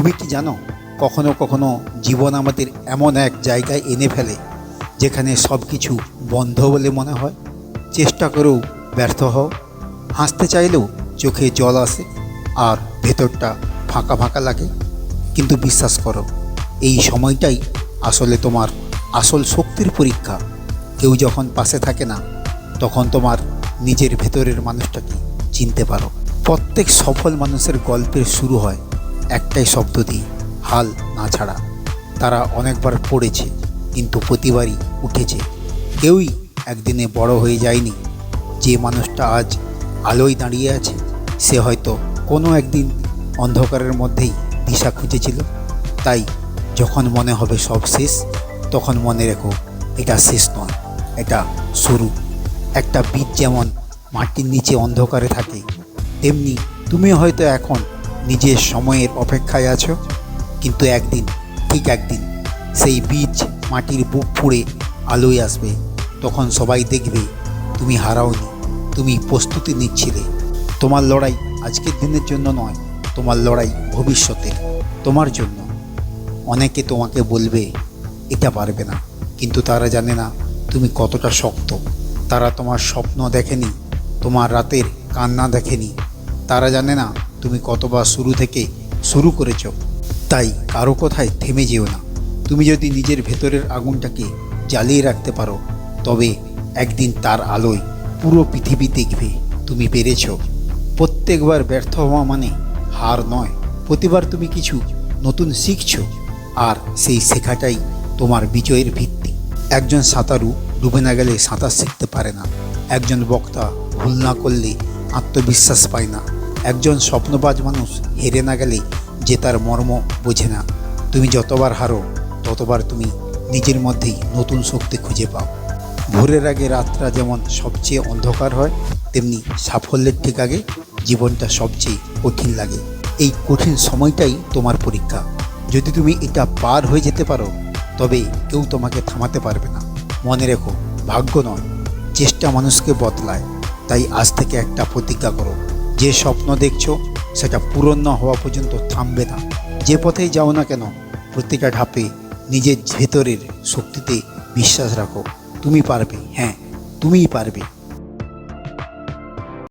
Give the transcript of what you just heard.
তুমি কি জানো, কখনো কখনো জীবন আমাদের এমন এক জায়গায় এনে ফেলে, যেখানে সব কিছু বন্ধ বলে মনে হয়? চেষ্টা করেও ব্যর্থ হও। হাসতে চাইলেও চোখে জল আসে, আর ভেতরটা ফাঁকা ফাঁকা লাগে। কিন্তু বিশ্বাস করো, এই সময়টাই আসলে তোমার আসল শক্তির পরীক্ষা। কেউ যখন পাশে থাকে না, তখন তোমার নিজের ভেতরের মানুষটাকে চিনতে পারো। প্রত্যেক সফল মানুষের গল্পের শুরু হয় একটাই শব্দ দিয়ে হাল না ছাড়া। তারা অনেকবার পড়েছে, কিন্তু প্রতিবারই উঠেছে। কেউই একদিনে বড় হয়ে যায়নি। যে মানুষটা আজ আলোয় দাঁড়িয়ে আছে, সে হয়তো কোনো একদিন অন্ধকারের মধ্যেই দিশা খুঁজেছিল। তাই যখন মনে হবে সব শেষ, তখন মনে রেখো, এটা শেষ নয়, এটা শুরু। একটা বীজ যেমন মাটির নিচে অন্ধকারে থাকে, তেমনি তুমি হয়তো এখন নিজের সময়ের অপেক্ষায় আছো? কিন্তু একদিন, ঠিক একদিন, সেই বীজ মাটির বুক ফুঁড়ে আলোয় আসবে। তখন সবাই দেখবে, তুমি হারাওনি, তুমি প্রস্তুতি নিচ্ছিলে। তোমার লড়াই আজকের দিনের জন্য নয়, তোমার লড়াই ভবিষ্যতের। তোমার জন্য। অনেকে তোমাকে বলবে, এটা পারবে না। কিন্তু তারা জানে না, তুমি কতটা শক্ত। তারা তোমার স্বপ্ন দেখেনি, তোমার রাতের কান্না দেখেনি। তারা জানে না তুমি কতবার শুরু থেকে শুরু করেছ, তাই কারও কথায় থেমে যেও না। তুমি যদি নিজের ভেতরের আগুনটাকে জ্বালিয়ে রাখতে পারো, তবে একদিন তার আলোয় পুরো পৃথিবী দেখবে, তুমি পেরেছ। প্রত্যেকবার ব্যর্থ হওয়া মানে হার নয়, প্রতিবার তুমি কিছু নতুন শিখছ, আর সেই শেখাটাই তোমার বিজয়ের ভিত্তি। একজন সাঁতারু ডুবে না গেলে সাঁতার শিখতে পারে না। একজন বক্তা ভুল না করলে আত্মবিশ্বাস পায় না। একজন স্বপ্নবাজ মানুষ হেরে না গেলে যে তার মর্ম বোঝে না। তুমি যতবার হারো, ততবার তুমি নিজের মধ্যেই নতুন শক্তি খুঁজে পাও। ভোরের আগে রাতটা যেমন সবচেয়ে অন্ধকার হয়, তেমনি সাফল্যের ঠিক আগে জীবনটা সবচেয়ে কঠিন লাগে। এই কঠিন সময়টাই তোমার পরীক্ষা। যদি তুমি এটা পার হয়ে যেতে পারো, তবে কেউ তোমাকে থামাতে পারবে না। মনে রেখো, ভাগ্য নয়, চেষ্টা মানুষকে বদলায়। তাই আজ থেকে একটা প্রতিজ্ঞা করো। যে স্বপ্ন দেখছ, সেটা পূরণ না হওয়া পর্যন্ত থামবে না। যে পথেই যাও না কেন প্রতিটা ঢাপে নিজের ভেতরের শক্তিতে বিশ্বাস রাখো। তুমি পারবে হ্যাঁ তুমিই পারবে।